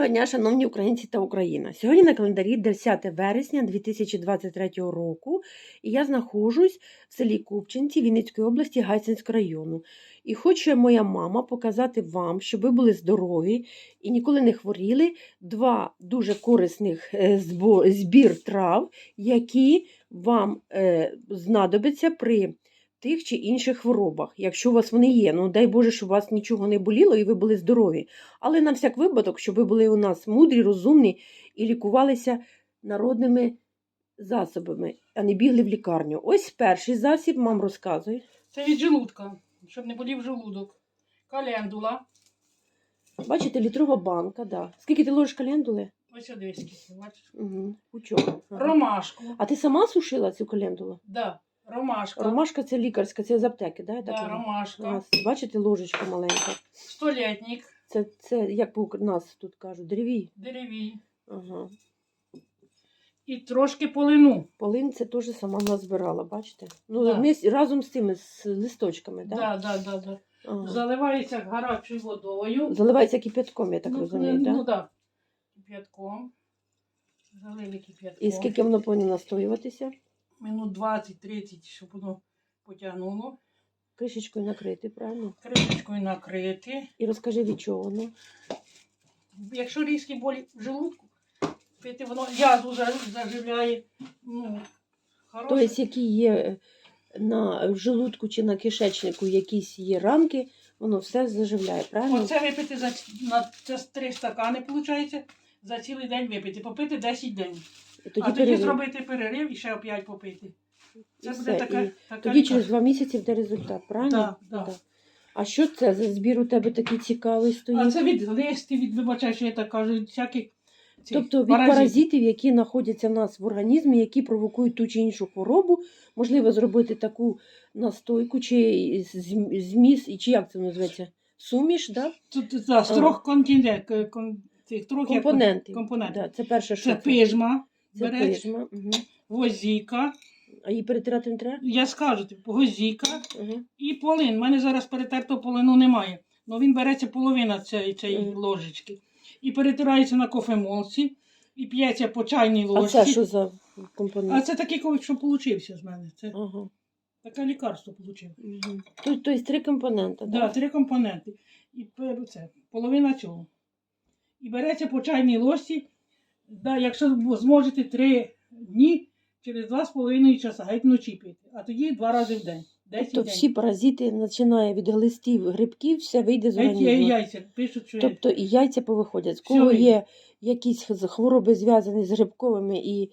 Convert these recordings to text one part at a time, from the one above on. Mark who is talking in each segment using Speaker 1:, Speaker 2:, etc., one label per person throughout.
Speaker 1: Доброго дня, шановні українці та Україна. Сьогодні на календарі 10 вересня 2023 року, і я знаходжусь в селі Купчинці Вінницької області Гайсинського району. І хоче моя мама показати вам, щоб ви були здорові і ніколи не хворіли, два дуже корисних е, збір трав, які вам е, знадобляться при тих чи інших хворобах, якщо у вас вони є. Ну дай Боже, щоб у вас нічого не боліло і ви були здорові. Але на всяк випадок, щоб ви були у нас мудрі, розумні і лікувалися народними засобами, а не бігли в лікарню. Ось перший засіб вам розказую.
Speaker 2: Це від желудка, щоб не болів желудок. Календула.
Speaker 1: Бачите, літрова банка, да. Скільки ти ложиш календули?
Speaker 2: Ось одесь скільки, бачиш.
Speaker 1: Угу. Пучок.
Speaker 2: Ромашку.
Speaker 1: А ти сама сушила цю календулу?
Speaker 2: Да. Ромашка.
Speaker 1: Ромашка це лікарська, це з аптеки, да? я так
Speaker 2: Да, ромашка.
Speaker 1: Ага, Бачите, ложечка маленька.
Speaker 2: Столітник.
Speaker 1: Це, це як по нас тут кажуть, деревій.
Speaker 2: Деревій.
Speaker 1: Ага.
Speaker 2: І трошки полину.
Speaker 1: Полин це теж сама назбирала, бачите? Ну,
Speaker 2: Да.
Speaker 1: вміс- разом з цими з листочками,
Speaker 2: Да.
Speaker 1: да?
Speaker 2: Да, да, да,
Speaker 1: Ага.
Speaker 2: Заливається гарячою водою.
Speaker 1: Заливається кип'ятком, я так
Speaker 2: ну,
Speaker 1: розумію,
Speaker 2: ну,
Speaker 1: так?
Speaker 2: Ну, да. Кип'ятком. Залили кип'ятком.
Speaker 1: І скільки воно повинно настоюватися?
Speaker 2: Минут 20-30, щоб воно потягнуло.
Speaker 1: Кришечкою накрити, правильно?
Speaker 2: Кришечкою накрити.
Speaker 1: І розкажи, від чого воно.
Speaker 2: Якщо різкі болі в желудку, пити воно язу заживляє. Ну.
Speaker 1: Тобто, які є е, на в желудку чи на кишечнику якісь є рамки, воно все заживляє, правильно?
Speaker 2: Оце випити за на це три стакани, виходить, за цілий день випити. Попити 10 день.
Speaker 1: І тоді
Speaker 2: а тоді
Speaker 1: перерив.
Speaker 2: зробити перерив і ще опять попити. Це
Speaker 1: І
Speaker 2: буде
Speaker 1: все,
Speaker 2: така,
Speaker 1: і
Speaker 2: така
Speaker 1: Тоді через два місяці буде результат, правильно?
Speaker 2: Да, да.
Speaker 1: Так. А що це за збір у тебе такий цікавий стоїть?
Speaker 2: А це від листів, від вибачай, що я так кажу, всяких цих
Speaker 1: Тобто від паразитів. які знаходяться в нас в організмі, які провокують ту чи іншу хворобу, можливо зробити таку настойку, чи зміс, чи як це називається? Суміш, да?
Speaker 2: Тут да, з трьох континентів, кон, цих трьох як-
Speaker 1: компоненти.
Speaker 2: компонентів.
Speaker 1: Да, це перше, що
Speaker 2: Це пижма,
Speaker 1: Це
Speaker 2: береш.
Speaker 1: Угу. А її перетирати не треба?
Speaker 2: я скажу, типу, гвоздіка
Speaker 1: Угу.
Speaker 2: і полин. У мене зараз перетертого полину немає. Ну він береться половина цієї, цієї
Speaker 1: Мгм.
Speaker 2: ложечки. І перетирається на кофемолці, і п'ється по чайній
Speaker 1: А
Speaker 2: ложці.
Speaker 1: це що за компонент?
Speaker 2: А це такий, ковик, що получився з мене. Це
Speaker 1: Ага.
Speaker 2: таке лікарство получив.
Speaker 1: Угу. Тобто три компоненти,
Speaker 2: Да,
Speaker 1: да?
Speaker 2: три компоненти. І пе- це, половина цього. І береться по чайній ложці. Да, якщо зможете три дні, через два з половиною часа, геть вночі пити. А тоді два рази в день. Десять
Speaker 1: Тобто
Speaker 2: день.
Speaker 1: всі паразити, починає від глистів, грибків, все вийде з
Speaker 2: Геть яйця. Пишуть, що
Speaker 1: Тобто і яйця повиходять. З кого
Speaker 2: вийде.
Speaker 1: є якісь хвороби зв'язані з грибковими і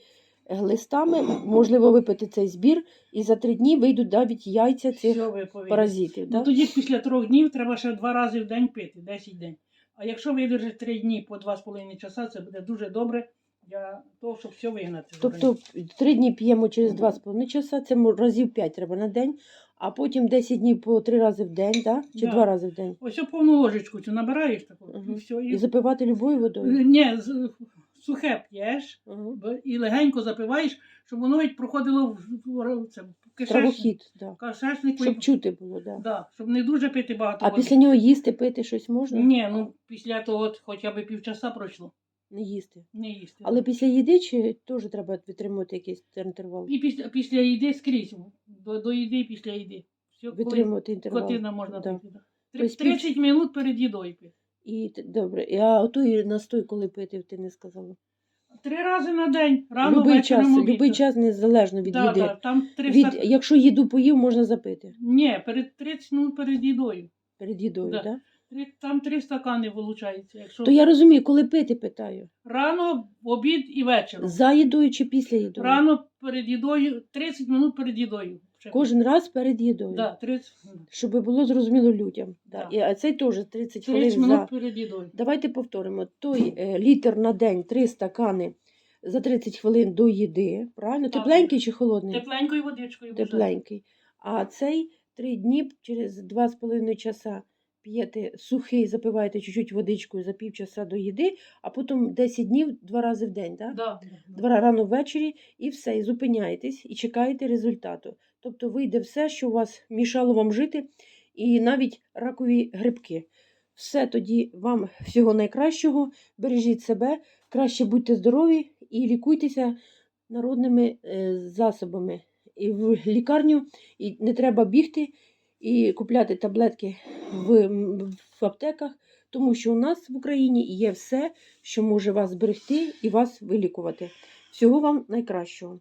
Speaker 1: глистами, можливо випити цей збір, і за три дні вийдуть навіть яйця цих
Speaker 2: Все ви повинні.
Speaker 1: паразитів.
Speaker 2: Ну
Speaker 1: Да?
Speaker 2: тоді після трьох днів треба ще два рази в день пити, 10 день. А якщо видержить три дні по два з половиною часа, це буде дуже добре для того, щоб все вигнати.
Speaker 1: Тобто три дні п'ємо через два з половиною часа, це разів п'ять треба на день, а потім 10 днів по три рази в день, да? чи
Speaker 2: Да.
Speaker 1: два рази в день.
Speaker 2: Ось повну ложечку цю набираєш таку,
Speaker 1: Мгм.
Speaker 2: і все.
Speaker 1: І
Speaker 2: І...
Speaker 1: запивати любою водою.
Speaker 2: Ні, сухе п'єш б- і легенько запиваєш, щоб воно проходило в, це,
Speaker 1: Травохід, да.
Speaker 2: кишечнику.
Speaker 1: щоб чути було. Да.
Speaker 2: да, щоб не дуже пити багато
Speaker 1: А
Speaker 2: води.
Speaker 1: після нього їсти, пити щось можна?
Speaker 2: Ні, ну після того от, хоча б півчаса пройшло.
Speaker 1: Не їсти.
Speaker 2: Не їсти.
Speaker 1: Але після їди чи теж треба витримувати якийсь інтервал?
Speaker 2: І після, після їди скрізь. До, до їди і після їди. Все,
Speaker 1: Витримувати інтервал.
Speaker 2: котина можна
Speaker 1: Да.
Speaker 2: пити. Да.
Speaker 1: Тобто
Speaker 2: 30 минут перед їдою пити.
Speaker 1: І т- добре. І, А оту настой, коли пити, ти не сказала.
Speaker 2: Три рази на день, рано
Speaker 1: Любий
Speaker 2: вечором
Speaker 1: час,
Speaker 2: обід.
Speaker 1: любий час незалежно від
Speaker 2: да,
Speaker 1: їди.
Speaker 2: Да, там 300...
Speaker 1: Від, якщо їду поїв, можна запити
Speaker 2: Ні, перед 30 минут перед їдою.
Speaker 1: перед їдою,
Speaker 2: Да. Три- Там три стакани виходить. Якщо
Speaker 1: То я розумію, коли пити, питаю.
Speaker 2: рано, обід і вечором.
Speaker 1: За їдою чи після їдою?
Speaker 2: Рано перед їдою, 30 минут перед їдою.
Speaker 1: Кожен раз перед їдою.
Speaker 2: Да, 30,
Speaker 1: Щоб було зрозуміло людям. Да.
Speaker 2: Да.
Speaker 1: І, а цей теж 30 хвилин
Speaker 2: 30
Speaker 1: за.
Speaker 2: минут перед їдою.
Speaker 1: Давайте повторимо. Той е, літр на день, три стакани за 30 хвилин до їди. Правильно?
Speaker 2: Так.
Speaker 1: Тепленький чи холодний?
Speaker 2: Тепленькою водичкою. бажаю.
Speaker 1: Тепленький. А цей три дні через 2,5 часа п'єте сухий, запиваєте чуть-чуть водичкою за півчаса до їди, а потім 10 днів два рази в день. Да,
Speaker 2: да, да.
Speaker 1: Два рано ввечері і все, і зупиняєтесь, і чекаєте результату. Тобто вийде все, що у вас мішало вам жити, і навіть ракові грибки. Все тоді вам всього найкращого. Бережіть себе, краще будьте здорові і лікуйтеся народними е, засобами. І в лікарню і не треба бігти і купляти таблетки в, в аптеках, тому що у нас в Україні є все, що може вас зберегти і вас вилікувати. Всього вам найкращого.